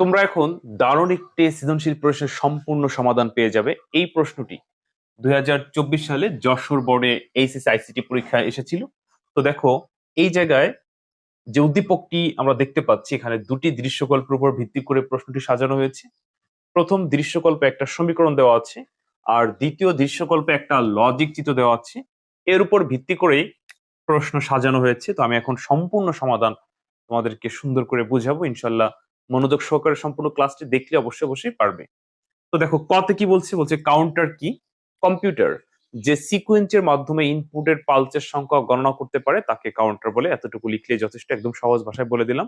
তোমরা এখন দারুণ একটি সৃজনশীল প্রশ্নের সম্পূর্ণ সমাধান পেয়ে যাবে। এই প্রশ্নটি দুই হাজার চব্বিশ সালে যশোর বোর্ডে এইচএস আইসিটি পরীক্ষায় এসেছিল। তো দেখো, এই জায়গায় যে উদ্দীপকটি আমরা দেখতে পাচ্ছি, এখানে দুটি দৃশ্যকল্পের উপর ভিত্তি করে প্রশ্নটি সাজানো হয়েছে। প্রথম দৃশ্যকল্পে একটা সমীকরণ দেওয়া আছে আর দ্বিতীয় দৃশ্যকল্পে একটা লজিক চিত্র দেওয়া আছে। এর উপর ভিত্তি করেই প্রশ্ন সাজানো হয়েছে। তো আমি এখন সম্পূর্ণ সমাধান তোমাদেরকে সুন্দর করে বুঝাবো। ইনশাল্লাহ মনোযোগ সহকারে সম্পূর্ণ ক্লাসটি দেখলে অবশ্যই অবশ্যই পারবে। তো দেখো, কতে কি বলছে? বলছে কাউন্টার কি? কম্পিউটার যে সিকোয়েন্সের মাধ্যমে ইনপুটের পালসের সংখ্যা গণনা করতে পারে, তাকে কাউন্টার বলে এতটুকু লিখলে যথেষ্ট, একদম সহজ ভাষায় বলে দিলাম।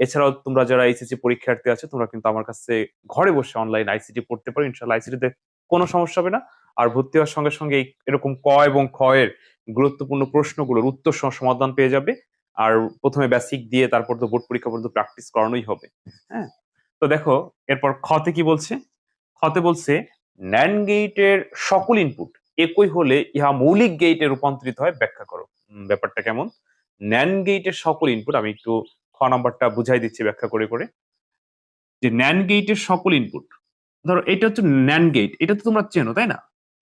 এছাড়াও তোমরা যারা এইচএসসি পরীক্ষার্থী আছে, তোমরা কিন্তু আমার কাছে ঘরে বসে অনলাইন আইসিটি পড়তে পারো। ইনশাল্লাহ আইসিটিতে কোনো সমস্যা হবে না। আর ভর্তি হওয়ার সঙ্গে সঙ্গে এরকম ক এবং খ এর গুরুত্বপূর্ণ প্রশ্নগুলোর উত্তর সমাধান পেয়ে যাবে। আর প্রথমে বেসিক দিয়ে তারপর তো বোর্ড পরীক্ষা পর্যন্ত প্র্যাকটিস করানোই হবে। হ্যাঁ? তো দেখো, এরপর খতে কি বলছে? খতে বলছে ন্যান গেইটের সকল ইনপুট একই হলে ইহা মৌলিক গেইটে রূপান্তরিত হয়। ব্যাখ্যা করো। ব্যাপারটা কেমন? ন্যান গেইটের সকল ইনপুট আমি একটু খ নাম্বারটা বুঝাই দিচ্ছি ব্যাখ্যা করে করে। যে ন্যান গেইটের সকল ইনপুট ধরো এটা হচ্ছে ন্যান গেইট এটা তো তোমরা চেনো, তাই না?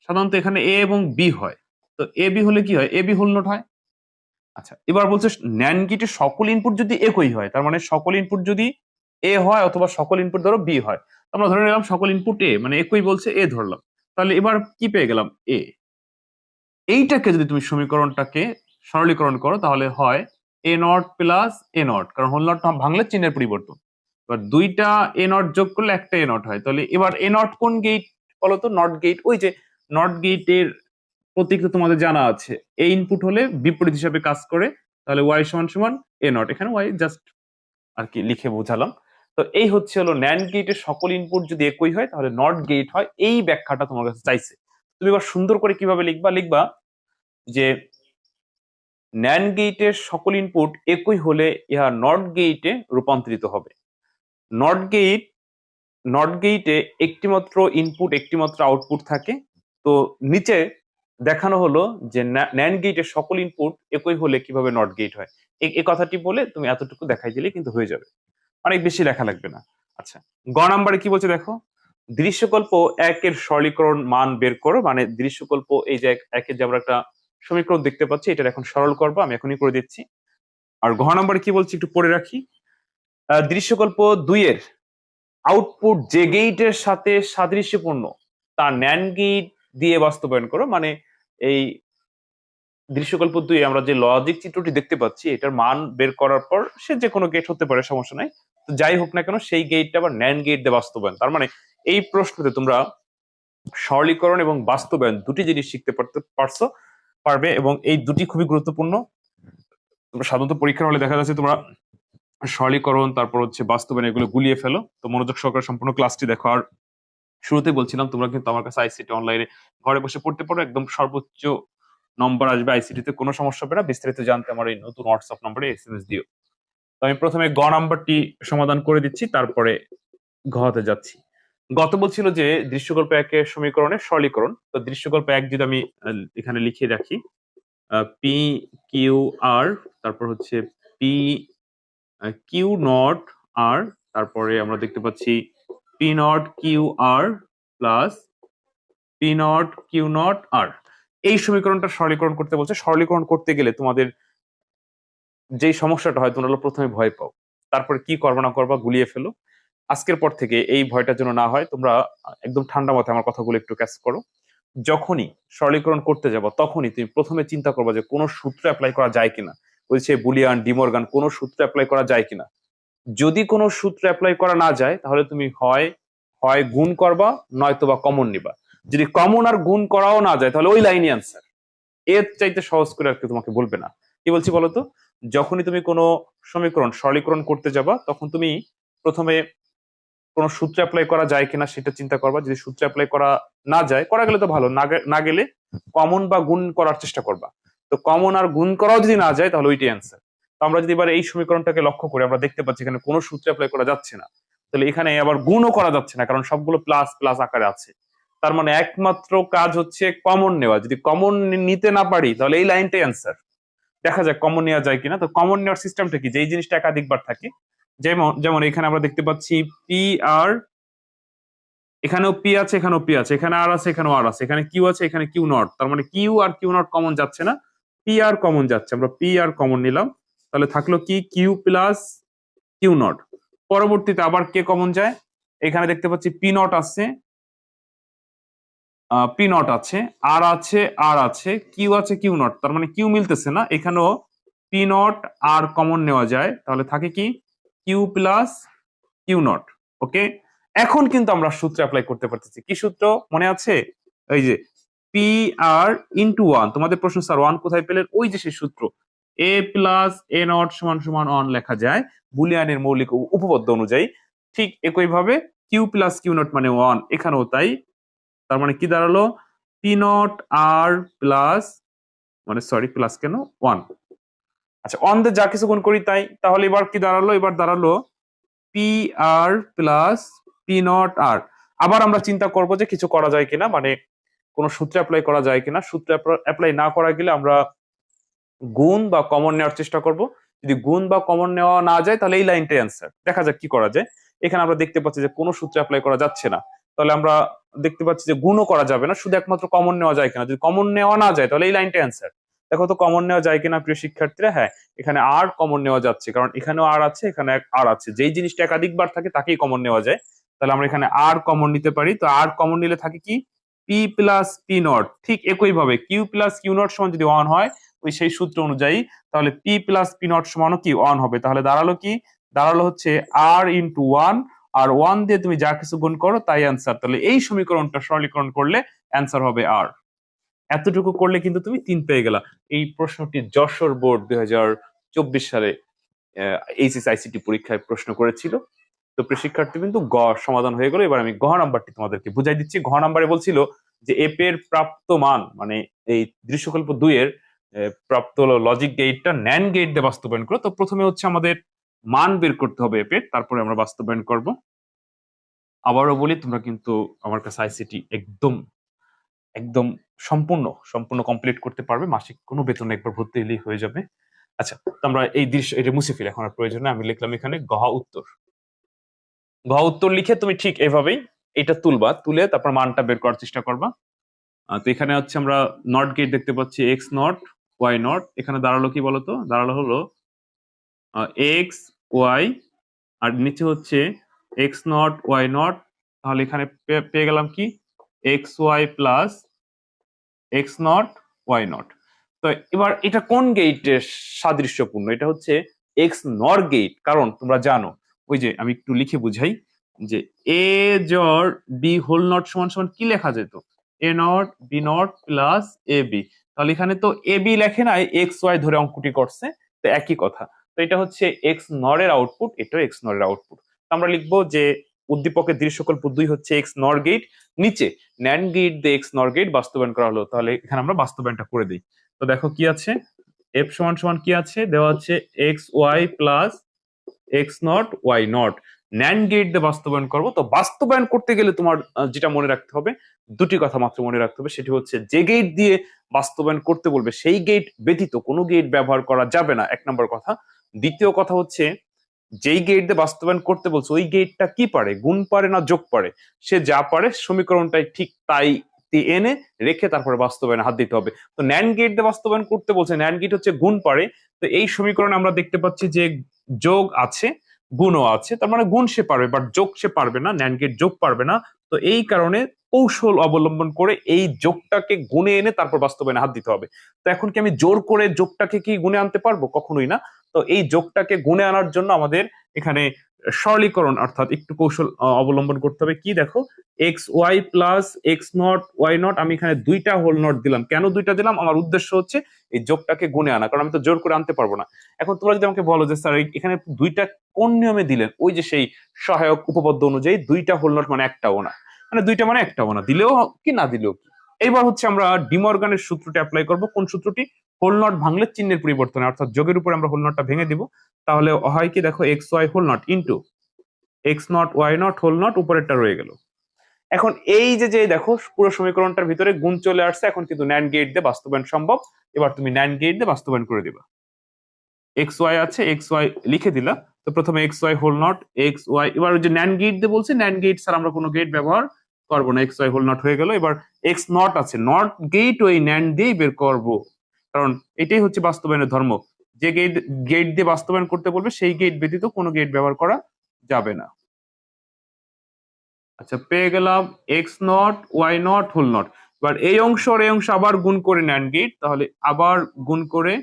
সাধারণত এখানে এ এবং বি হয়। তো এ বি হলে কি হয়? এ বি হোল নোট হয়। আচ্ছা এবার বলছে ন্যান গেটের সকল ইনপুট যদি একই হয়, তার মানে সকল ইনপুট যদি এ হয় অথবা সকল ইনপুট ধরো বি হয় আমরা ধরে নিলাম সকল ইনপুট এ মানে একই বলছে এ ধরলাম। তাহলে এবার কি পেয়ে গেলাম? এ এইটাকে যদি তুমি সমীকরণটাকে সরলীকরণ করো, তাহলে হয় A not plus A not কারণ হোল নট ভাঙলে চিহ্নের পরিবর্তন। এবার দুইটা এ নট যোগ করলে একটা এ নট হয়। তাহলে এবার এ নট কোন গেট বলতো? নট গেট ওই যে নট গেটের প্রতীক তো তোমাদের জানা আছে। এ ইনপুট হলে বিপরীত হিসাবে কাজ করে, তাহলে ওয়াই সমান সমান এ নট এখানে ওয়াই জাস্ট আর কি লিখে বোঝালাম। তো এই হচ্ছে হলো ন্যান্ড গেটের সকল ইনপুট যদি একই হয়, তাহলে নট গেট হয়। এই ব্যাখ্যাটা তোমার কাছে চাইছে। তুমি এবার সুন্দর করে কীভাবে লিখবা? লিখবা যে ন্যান গেটের সকল ইনপুট একই হলে ইহা নট গেটে রূপান্তরিত হবে। নট গেট নট গেটে একটিমাত্র ইনপুট একটিমাত্র আউটপুট থাকে। তো নিচে দেখানো হলো যে ন্যান গেটের সকল ইনপুট একই হলে কীভাবে নট গেট হয়? এই কথাটি বলে তুমি এতটুকু দেখাই দিলে কিন্তু হয়ে যাবে। অনেক বেশি লেখা লাগবে না। আচ্ছা গ নাম্বারে কি বলছে দেখো? দৃশ্যকল্প একের সরলীকরণ মান বের করো মানে দৃশ্যকল্প এই যে এক- একের যে আমরা একটা সমীকরণ দেখতে পাচ্ছি এটা এখন সরল করব, আমি এখনই করে দিচ্ছি। আর ঘ নাম্বারে কি বলছি একটু পড়ে রাখি? দৃশ্যকল্প দুইয়ের আউটপুট যে গেইটের সাথে সাদৃশ্যপূর্ণ তা ন্যান গেট দিয়ে বাস্তবায়ন করো মানে এই দৃশ্যকল্প দুই আমরা যে লজিক চিত্রটি দেখতে পাচ্ছি, এটার মান বের করার পর সে যে কোনো গেট হতে পারে, সমস্যা নাই। তো যাই হোক না কেন, সেই গেটটা আবার ন্যান গেট দিয়ে বাস্তবায়ন। তার মানে এই প্রশ্নতে তোমরা সরলীকরণ এবং বাস্তবায়ন দুটি জিনিস শিখতে পারতে পারছ, পারবে এবং এই দুটি খুবই গুরুত্বপূর্ণ। তোমরা সাধারণত পরীক্ষার হলে দেখা যাচ্ছে তোমরা সরলীকরণ, তারপর হচ্ছে বাস্তবায়ন এগুলো গুলিয়ে ফেলো। তো মনোযোগ সহকারে সম্পূর্ণ ক্লাসটি দেখো। আর শুরুতে বলছিলাম, তোমরা কিন্তু আমার কাছে আইসিটি অনলাইনে ঘরে বসে পড়তে পারো, একদম সর্বোচ্চ নম্বর আসবে আইসিটি তে, কোনো সমস্যা হবে না। বিস্তারিত জানতে আমার এই নতুন হোয়াটসঅ্যাপ নম্বরে এস এম এস দিও। তো আমি প্রথমে গ নাম্বারটি সমাধান করে দিচ্ছি, তারপরে ঘতে যাচ্ছি। গত বলছিল যে দৃশ্যকল্প একের সমীকরণে সরলীকরণ। তো দৃশ্যকল্প এক যদি আমি এখানে লিখে রাখি পি কিউ আর তারপর হচ্ছে পি কিউ নট আর তারপরে আমরা দেখতে পাচ্ছি P not Q R plus P not Q not R এই সমীকরণটা সরলীকরণ করতে বলছে। সরলীকরণ করতে গেলে তোমাদের যেই সমস্যাটা হয়, তোমরা প্রথমে ভয় পাও। তারপরে কি করবা, না করবা গুলিয়ে ফেলো। আজকের পর থেকে এই ভয়টা যেন না হয়, তোমরা একদম ঠান্ডা মাথায় আমার কথাগুলো একটু ক্যাচ করো। যখনই সরলীকরণ করতে যাব, তখনই তুমি প্রথমে চিন্তা করবা যে কোনো সূত্র অ্যাপ্লাই করা যায় কিনা। বলছে বুলিয়ান, ডিমোরগান, কোনো সূত্র অ্যাপ্লাই করা যায় কিনা। যদি কোনো সূত্র অ্যাপ্লাই করা না যায়, তাহলে তুমি হয় হয় গুণ করবা নয়তো বা কমন নিবা। যদি কমন আর গুণ করাও না যায়, তাহলে ওই লাইনই আনসার এর চাইতে সহজ করে আর কেউ তোমাকে বলবে না। কি বলছি বলতো যখনই তুমি কোনো সমীকরণ, সরলীকরণ করতে যাবা, তখন তুমি প্রথমে কোনো সূত্র অ্যাপ্লাই করা যায় কিনা সেটা চিন্তা করবা। যদি সূত্র অ্যাপ্লাই করা না যায়, করা গেলে তো ভালো। না না গেলে কমন বা গুণ করার চেষ্টা করবা। তো কমন আর গুণ করাও যদি না যায়, তাহলে ওইটাই অ্যান্সার তো আমরা যদি এবার এই সমীকরণটাকে লক্ষ্য করি, আমরা দেখতে পাচ্ছি এখানে কোনো সূত্র অ্যাপ্লাই করা যাচ্ছে না। তাহলে এখানে আবার গুণও করা যাচ্ছে না, কারণ সবগুলো প্লাস প্লাস আকারে আছে। তার মানে একমাত্র কাজ হচ্ছে কমন নেওয়া। যদি কমন নিতে না পারি, তাহলে এই লাইনটাই অ্যান্সার দেখা যাক কমন নেওয়া যায় কিনা। তো কমন নেওয়ার সিস্টেমটা কি? যে এই জিনিসটা একাধিকবার থাকে, যেমন যেমন এখানে আমরা দেখতে পাচ্ছি পি আর এখানেও পি আছে, এখানেও পি আছে। এখানে আর আছে, এখানেও আর আছে। এখানে কিউ আছে, এখানে কিউ নট তার মানে কিউ আর কিউ নট কমন যাচ্ছে না। পি আর কমন যাচ্ছে। আমরা পি আর কমন নিলাম। তাহলে থাকল কি? কিউ প্লাস কিউ নট পরবর্তীতে আবার কে কমন যায়। এখানে দেখতে পাচ্ছি পি নট আছে। পি নট আছে। আর আছে আর আছে। কিউ আছে কিউ নট তার মানে কিউ মিলতেছে না। এখানেও পি নট আর কমন নেওয়া যায়। তাহলে থাকে কি? Q plus Q not okay এখন কিন্তু আমরা সূত্র অ্যাপ্লাই করতে পারতেছি। কি সূত্র? মনে আছে? এই যে পি আর ইন্টু ওয়ান তোমাদের প্রশ্ন স্যার ওয়ান কোথায় পেলেন? ওই যে সেই সূত্র। এ প্লাস এ নট সমান সমান ওয়ান লেখা যায়। বুলিয়ানের মৌলিক উপ- উপপাদ্য অনুযায়ী ঠিক একইভাবে কিউ প্লাস কিউ নট মানে ওয়ান এখানেও তাই। তার মানে কি দাঁড়াল? পি নট আর প্লাস মানে সরি প্লাস কেন? ওয়ান আচ্ছা অন দিয়ে যা কিছু গুণ করি তাই। তাহলে এবার কি দাঁড়াল? এবার দাঁড়াল P R plus P not R আবার আমরা চিন্তা করব যে কিছু করা যায় কিনা মানে কোন সূত্র অ্যাপ্লাই করা যায় কিনা। সূত্র অ্যাপ্লাই না করা গেলে আমরা গুণ বা কমন নেওয়ার চেষ্টা করব। যদি গুণ বা কমন নেওয়া না যায়, তাহলে এই লাইনটাই অ্যান্সার দেখা যাক কি করা যায়। এখানে আমরা দেখতে পাচ্ছি যে কোনো সূত্র অ্যাপ্লাই করা যাচ্ছে না। তাহলে আমরা দেখতে পাচ্ছি যে গুণও করা যাবে না, শুধু একমাত্র কমন নেওয়া যায় কিনা। যদি কমন নেওয়া না যায়, তাহলে এই লাইনটা অ্যান্সার দেখো তো কমন নেওয়া যায় কিনা, প্রিয় শিক্ষার্থীরা? হ্যাঁ এখানে আর কমন নেওয়া যাচ্ছে, কারণ এখানেও আর আছে, এখানে আর আছে। যেই জিনিসটা একাধিকবার থাকে, তাকেই কমন নেওয়া যায়। তাহলে আমরা এখানে আর কমন নিতে পারি। তো আর কমন নিলে থাকে কি? পি প্লাস পি নট ঠিক একই ভাবে কিউ প্লাস কিউ নট সমান যদি ওয়ান হয় ওই সেই সূত্র অনুযায়ী তাহলে পি প্লাস পি নট সমানও কি? ওয়ান হবে। তাহলে দাঁড়াল কি? দাঁড়াল হচ্ছে আর ইন্টু ওয়ান আর ওয়ান দিয়ে তুমি যা কিছু গুণ করো তাই অ্যান্সার তাহলে এই সমীকরণটা সরলীকরণ করলে অ্যান্সার হবে আর এতটুকু করলে কিন্তু তুমি তিন পেয়ে গেলা। এই প্রশ্নটি যশোর বোর্ড দুই হাজার চব্বিশ সালে এইচএস আইসিটি পরীক্ষায় প্রশ্ন করেছিল। তো শিক্ষার্থী কিন্তু গ সমাধান হয়ে গেল। এবার আমি ঘ নাম্বারটি তোমাদেরকে বুঝাই দিচ্ছি। ঘ নাম্বারে বলছিল যে এপ এর প্রাপ্ত মান মানে এই দৃশ্যকল্প দুইয়ের আহ, প্রাপ্ত লজিক গেটটা ন্যান গেট দিয়ে বাস্তবায়ন করো। তো প্রথমে হচ্ছে আমাদের মান বের করতে হবে এপের তারপরে আমরা বাস্তবায়ন করব। আবারও বলি, তোমরা কিন্তু আমার কাছে আইসিটি একদম একদম সম্পূর্ণ সম্পূর্ণ কমপ্লিট করতে পারবে। মাসিক কোনো বেতনে একবার ভর্তি হলেই হয়ে যাবে। আচ্ছা তো আমরা এই দৃশ্য, এটা মুছে ফেলি এখন আর প্রয়োজন। আমি লিখলাম এখানে গহা উত্তর। গহা উত্তর লিখে তুমি ঠিক এভাবেই এটা তুলবা, তুলে তারপর মানটা বের করার চেষ্টা করবা। তো এখানে হচ্ছে আমরা নট গেট দেখতে পাচ্ছি এক্স নট ওয়াই নট এখানে দাঁড়াল কি বলতো? দাঁড়াল হলো এক্স ওয়াই আর নিচে হচ্ছে এক্স নট ওয়াই নট তাহলে এখানে পেয়ে গেলাম কি? X Y plus X not Y not তো এবার এটা কোন গেটের সাদৃশ্যপূর্ণ? এটা হচ্ছে এক্স নর গেট কারণ তোমরা জানো, ওই যে আমি একটু লিখে বুঝাই যে এ জর বি হোল নট সমান সমান কি লেখা যেত? A not B not plus A B তাহলে এখানে তো এ বি লেখে নাই এক্স ওয়াই ধরে অঙ্কটি করছে, তো একই কথা। তো এটা হচ্ছে এক্স নরের আউটপুট এটাও এক্স নরের আউটপুট আমরা লিখব যে উদ্দীপকের দৃশ্যকল্প দুই হচ্ছে এক্স নর গেট নিচে ন্যান গেট দিয়ে এক্স নর গেট বাস্তবায়ন করা হলো। তাহলে এখানে আমরা বাস্তবায়নটা করে দিই। তো দেখো কি আছে? এফ সমান সমান কি আছে? দেওয়া হচ্ছে X Y plus X not Y not. NAND gate দিয়ে বাস্তবায়ন করব। তো বাস্তবায়ন করতে গেলে তোমার যেটা মনে রাখতে হবে, দুটি কথা মাত্র মনে রাখতে হবে, সেটি হচ্ছে যে গেট দিয়ে বাস্তবায়ন করতে বলবে, সেই গেট ব্যতীত কোনো গেট ব্যবহার করা যাবে না। এক নম্বর কথা। দ্বিতীয় কথা হচ্ছে, যেই গেট দিয়ে বাস্তবায়ন করতে বলছে, ওই গেটটা কি পারে? গুণ পারে না যোগ পারে? সে যা পারে, সমীকরণটাই ঠিক তাই এনে রেখে তারপরে বাস্তবায়নে হাত দিতে হবে। তো ন্যান গেট দিয়ে বাস্তবায়ন করতে বলছে ন্যান গেট হচ্ছে গুণ পারে। তো এই সমীকরণে আমরা দেখতে পাচ্ছি যে যোগ আছে গুণও আছে, তার মানে গুণ সে পারবে বাট যোগ সে পারবে না ন্যান গেট যোগ পারবে না। তো এই কারণে কৌশল অবলম্বন করে এই যোগটাকে গুণে এনে তারপর বাস্তবায়নে হাত দিতে হবে। তো এখন কি আমি জোর করে যোগটাকে কি গুণে আনতে পারব? কখনোই না। তো এই যোগটাকে গুণে আনার জন্য আমাদের এখানে সরলীকরণ অর্থাৎ একটু কৌশল অবলম্বন করতে হবে। কি দেখো? X Y plus X not Y not আমি এখানে দুইটা হোল নট দিলাম। কেন দুইটা দিলাম? আমার উদ্দেশ্য হচ্ছে এই যোগটাকে গুণে আনা, কারণ আমি তো জোর করে আনতে পারব না। এখন তোমরা যদি আমাকে বলো যে, স্যার এখানে দুইটা কোন নিয়মে দিলেন? ওই যে সেই সহায়ক উপপাদ্য অনুযায়ী দুইটা হোল নট মানে একটাও না। মানে দুইটা মানে একটাও না। দিলেও কি, না দিলেও কি? এইবার হচ্ছে আমরা ডিমর্গানের সূত্রটি অ্যাপ্লাই করব। কোন সূত্রটি? হোল নট ভাঙলে চিহ্নের পরিবর্তনে অর্থাৎ যোগের উপরে আমরা হোল নটটা ভেঙে দিব। তাহলে হয় কি দেখো X Y whole not into X not Y not whole not উপরেরটা রয়ে গেল। এখন এই যে যে দেখো, পুরো সমীকরণটার ভিতরে গুণ চলে আসছে, এখন কিন্তু ন্যান গেট দিয়ে বাস্তবায়ন সম্ভব। এবার তুমি ন্যান গেট দিয়ে বাস্তবায়ন করে দিবা। এক্স ওয়াই আছে এক্স ওয়াই লিখে দিলা। তো প্রথমে X Y whole not X Y এবার ওই যে ন্যান গেট দিয়ে বলছে ন্যান গেট স্যার আমরা কোনো গেট ব্যবহার করব না। এক্স ওয়াই হোল নট হয়ে গেল। এবার এক্স নট আছে নট গেট ওই ন্যান দিয়েই বের করব। কারণ এটাই হচ্ছে বাস্তবায়নের ধর্ম। যে গেট গেট দিয়ে বাস্তবায়ন করতে বলবে, সেই গেট ব্যতীত কোনো গেট ব্যবহার করা যাবে না। আচ্ছা পেয়ে গেলাম X not Y not whole not এবার এই অংশ আর এই অংশ আবার গুণ করে ন্যান গেট তাহলে আবার গুণ করে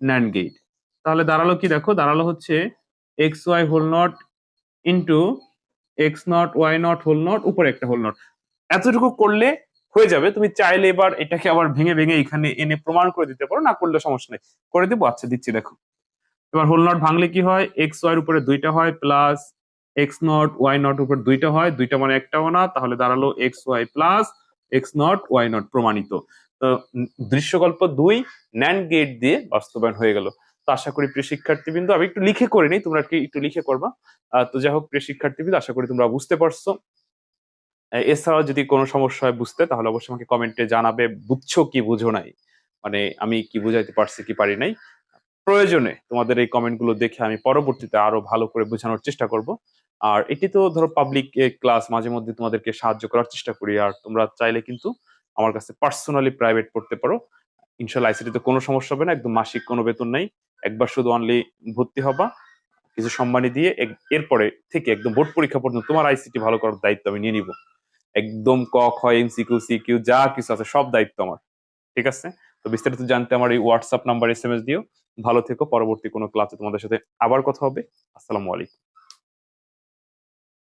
ন্যান গেট তাহলে দাঁড়াল কি দেখো? দাঁড়াল হচ্ছে X Y whole not into X not Y not whole not উপরে একটা হোল নট এতটুকু করলে হয়ে যাবে। তুমি চাইলে এবার এটাকে আবার ভেঙে ভেঙে এখানে এনে প্রমাণ করে দিতে পারো। না করলে সমস্যা নেই। করে দেবো। আচ্ছা দিচ্ছি, দেখো। এবার হোল নট ভাঙলে কি হয়? এক্স ওয়াই উপরে দুইটা হয় plus X not Y not উপর দুইটা হয়। দুইটা মানে একটাও না। তাহলে দাঁড়াল X Y plus X not Y not প্রমাণিত। দৃশ্যকল্প দুই ন্যান্ড গেট দিয়ে বাস্তবায়ন হয়ে গেল। তো আশা করি প্রিয় শিক্ষার্থীবৃন্দ, আমি একটু লিখে করে নিই। তোমরা একটু লিখে করবা। তো যাই হোক, প্রিয় শিক্ষার্থীবৃন্দ, আশা করি তোমরা বুঝতে পারছ। এছাড়াও যদি কোনো সমস্যা হয় বুঝতে, তাহলে অবশ্যই আমাকে কমেন্টে জানাবে। বুঝছ কি বুঝো নাই? মানে আমি কি বুঝাইতে পারছি কি পারি নাই? প্রয়োজনে তোমাদের এই কমেন্টগুলো দেখে আমি পরবর্তীতে আরও ভালো করে বোঝানোর চেষ্টা করব। আর এটি তো ধরো পাবলিক ক্লাস মাঝে মধ্যে তোমাদেরকে সাহায্য করার চেষ্টা করি। আর তোমরা চাইলে কিন্তু আমার কাছে পার্সোনালি প্রাইভেট পড়তে পারো। ইনশাল্লাহ আইসিটিতে কোনো সমস্যা হবে না, একদম মাসিক কোনো বেতন নাই। একবার শুধু অনলি ভর্তি হবা, কিছু সম্মানী দিয়ে এরপরে থেকে একদম বোর্ড পরীক্ষা পর্যন্ত তোমার আইসিটি ভালো করার দায়িত্ব আমি নিয়ে নিব। একদম ক, খ এমসিকিউ সিকিউ যা কিছু আছে সব দায়িত্ব আমার, ঠিক আছে? তো বিস্তারিত জানতে আমার এই WhatsApp number S M S দিও। ভালো থেকো, পরবর্তী কোনো ক্লাসে তোমাদের সাথে আবার কথা হবে। আসসালামু আলাইকুম।